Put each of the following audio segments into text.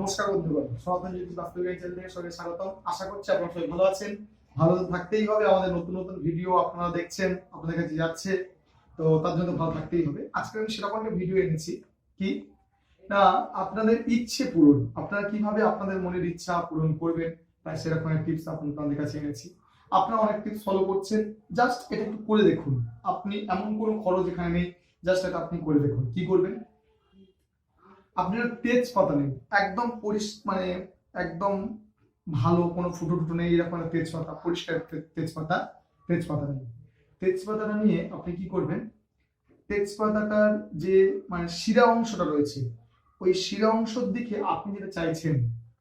নমস্কার বন্ধুগণ সনাতন জ্যোতি বাস্তবিক চ্যানেল থেকে সবাই স্বাগতম। আশা করছি আপনারা সবাই ভালো আছেন। ভালো থাকতেই হবে, আমাদের নতুন নতুন ভিডিও আপনারা দেখছেন, আপনাদের কাছে যাচ্ছে, তো তার জন্য ভালো থাকতেই হবে। আজকে আমি সেরকম একটা ভিডিও এনেছি, কি? না, আপনাদের ইচ্ছে পূরণ। আপনারা কীভাবে আপনাদের মনের ইচ্ছা পূরণ করবেন, তাই সেরকম একটা টিপস আপনাদের কাছে এনেছি। আপনারা অনেক টিপস ফলো করছেন জাস্ট এটা একটু করে দেখুন। আপনি এমন কোনো খরচ এখানে নেই জাস্ট এটা আপনি করে দেখুন। কি করবেন? আপনার তেজপাতা নেই একদম পরিস মানে একদম ভালো, কোনো ফুটো টুটো নেই, এরকম একটা তেজপাতা, পরিষ্কার তেজপাতা তেজপাতা নেই তেজপাতাটা নিয়ে আপনি কি করবেন? তেজপাতাটার যে মানে শিরা অংশটা রয়েছে, ওই শিরা অংশের দিকে আপনি যেটা চাইছেন,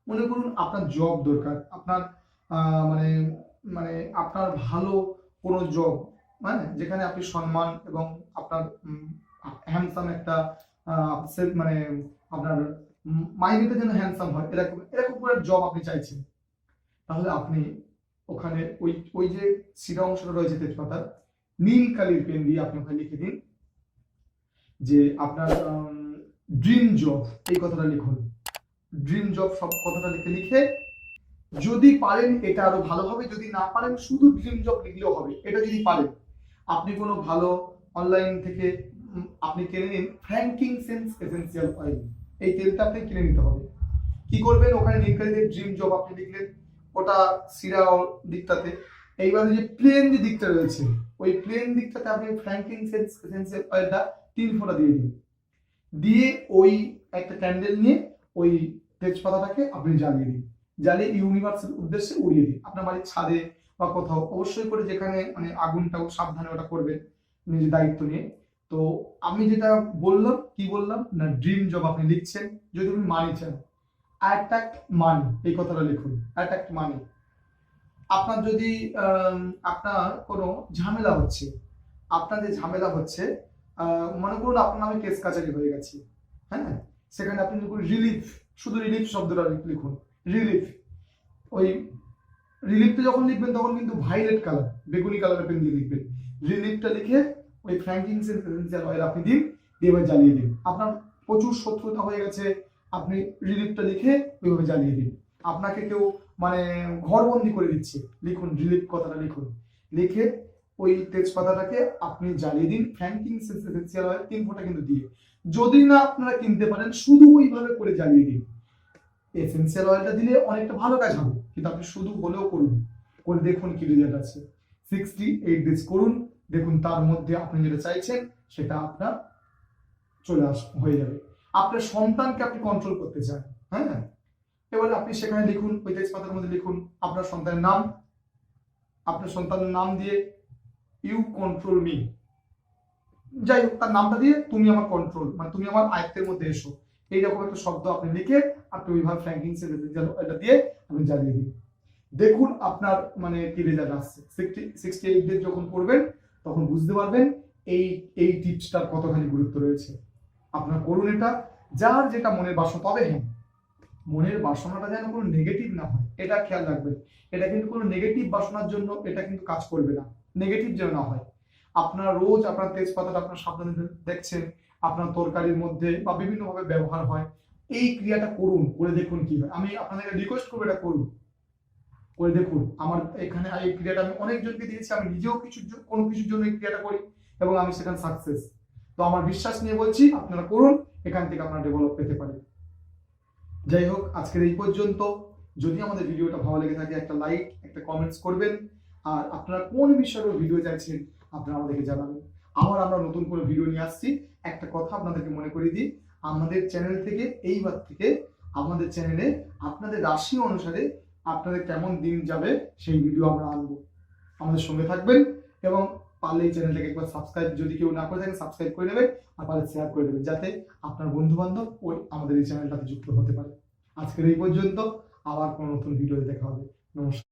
মনে করুন আপনার জব দরকার, আপনার মানে মানে আপনার ভালো কোনো জব মানে যেখানে আপনি সম্মান এবং আপনার হ্যান্ডসাম একটা সেলফ মানে আপনার মাইনেতে যেন হ্যান্ডসাম হয়, এরকম এরকম করে জব আপনি চাইছেন, তাহলে আপনি ওখানে ওই ওই যে শিরা অংশটা রয়েছে তেজপাতার নীল কালির পেন দিয়ে আপনি ওখানে লিখে দিন, যে আপনার ড্রিম জব এই কথাটা লিখুন। ড্রিম জব সব কথাটা লিখে লিখে যদি পারেন এটা আরও ভালো হবে যদি না পারেন শুধু ড্রিম জব লিখলেও হবে, এটা যদি পারেন, আপনি কোনো ভালো অনলাইন থেকে আপনি কিনে নিন ফ্র্যাঙ্কিং সেন্স এসেন্সিয়াল অয়েল এই তেলটা আপনি কিনে নিতে হবে। কি করবেন? ওখানে নীলকালিদের ড্রিম জব আপনি লিখলেন ওটা সিরা দিকটাতে। এইবারে যে প্লেন যে দিকটা রয়েছে, ওই প্লেন দিকটাতে আপনি ফ্র্যাঙ্কিং সেন্স এসেন্সিয়াল অয়েলটা তিন ফোঁটা দিয়ে দিন। দিয়ে ওই একটা ক্যান্ডেল নিয়ে ওই তেজপাতাটাকে আপনি জ্বালিয়ে দিন। জ্বালিয়ে ইউনিভার্সের উদ্দেশ্যে উড়িয়ে দিন। আপনার বাড়ির ছাদে বা কোথাও, অবশ্যই করে যেখানে মানে আগুনটাও সাবধানে ওটা করবেন, নিজের দায়িত্ব নিয়ে। তো আমি যেটা বললাম, কি বললাম? না ড্রিম জব আপনি লিখছেন, যদি আপনি মানি চান অ্যাট্যাক্ট মানি এই কথাটা লিখুন অ্যাট্যাক্ট মানি আপনার যদি আপনার কোনো ঝামেলা হচ্ছে, আপনার যে ঝামেলা হচ্ছে মনে করুন আপনার নামে কেস কাচারি হয়ে গেছে হ্যাঁ? সেখানে আপনি লিখুন রিলিফ শুধু রিলিফ শব্দটা লিখুন রিলিফ ওই রিলিফটা যখন লিখবেন, তখন কিন্তু ভাইলেট কালার বেগুনি কালারের পেন দিয়ে লিখবেন। রিলিফটা লিখে ওই ফ্র্যাঙ্কিংস এসেন্সিয়াল অয়েল আপনি দিন, দিয়ে এবার জ্বালিয়ে দিন। আপনার প্রচুর শত্রুতা হয়ে গেছে, আপনি রিলিফটা লিখে ওইভাবে জ্বালিয়ে দিন। আপনাকে কেউ মানে ঘরবন্দি করে দিচ্ছে। লিখুন রিলিফ কথাটা লিখুন। লিখে ওই তেজপাতাটাকে আপনি জ্বালিয়ে দিন ফ্র্যাঙ্কিং এসেন্সিয়াল অয়েল তিন ফোঁটা কিন্তু দিয়ে। যদি না আপনারা কিনতে পারেন, শুধু ওইভাবে করে জ্বালিয়ে দিন। এসেন্সিয়াল অয়েলটা দিলে অনেকটা ভালো কাজ হবে, কিন্তু আপনি শুধু হলেও করুন। করে দেখুন কি রেজাল্ট আছে। সিক্সটি এইট ডেজ করুন দেখুন, তার মধ্যে আপনি যেটা চাইছেন, সেটা আপনার চলে আস, হয়ে যাবে। আপনার সন্তানকে আপনি কন্ট্রোল করতে চান হ্যাঁ? এবার আপনি সেখানে লিখুন, ওই তেজপাতার মধ্যে লিখুন, আপনার সন্তানের নাম। আপনার সন্তানের নাম দিয়ে ইউ কন্ট্রোল মি যাই হোক, তার নামটা দিয়ে, তুমি আমার কন্ট্রোল মানে তুমি আমার আয়ত্তের মধ্যে এসো। এইরকম একটা শব্দ আপনি লিখে, আপনি ওইভাবে ফ্র্যাঙ্কিং এটা দিয়ে আপনি জ্বালিয়ে দিন। দেখুন, আপনার মানে কি রেজাল্ট আসছে। সিক্সটি সিক্সটি এইট যখন করবেন তখন বুঝতে পারবেন এই এই টিপসটার কতখানি গুরুত্ব রয়েছে। আপনার করুন এটা, যার যেটা মনের বাসনা, তবে হ্যাঁ মনের বাসনাটা যেন কোনো নেগেটিভ না হয়, এটা খেয়াল রাখবেন। এটা কিন্তু কোনো নেগেটিভ বাসনার জন্য এটা কিন্তু কাজ করবে না নেগেটিভ যেন না হয়। আপনার রোজ আপনার তেজপাতাটা আপনার সাবধানে দেখছেন, আপনার তরকারির মধ্যে বা বিভিন্নভাবে ব্যবহার হয়, এই ক্রিয়াটা করুন, করে দেখুন কি হয়। আমি আপনাদেরকে রিকোয়েস্ট করব এটা করুন। করে দেখুন, আমার এখানে এই ক্রিয়াটা আমি অনেকজনকে দিয়েছি, আমি নিজেও কিছু কোনো কিছুর জন্য এই ক্রিয়াটা করি এবং আমি সেখানে সাকসেস তো আমার বিশ্বাস নিয়ে বলছি, আপনারা করুন, এখান থেকে আপনারা ডেভেলপ পেতে পারেন। যাই হোক, আজকের এই পর্যন্ত। যদি আমাদের ভিডিওটা ভালো লেগে থাকে, একটা লাইক একটা কমেন্টস করবেন। আর আপনারা কোন বিষয়ের ভিডিও চাইছেন, আপনারা আমাদেরকে জানাবেন। আবার আমরা নতুন করে ভিডিও নিয়ে আসছি। একটা কথা আপনাদেরকে মনে করিয়ে দিই, আমাদের চ্যানেল থেকে, এইবার থেকে, আমাদের চ্যানেলে আপনাদের রাশি অনুসারে আপনাদের কেমন দিন যাবে সেই ভিডিও আমরা আনব। আমাদের সঙ্গে থাকবেন এবং পারলে এই চ্যানেলটাকে একবার সাবস্ক্রাইব যদি কেউ না করে থাকেন সাবস্ক্রাইব করে নেবেন আর পারলে শেয়ার করে দেবেন যাতে আপনার বন্ধুবান্ধব ওই আমাদের এই চ্যানেলটাতে যুক্ত হতে পারে। আজকের এই পর্যন্ত, আবার কোনো নতুন ভিডিওতে দেখা হবে। নমস্কার।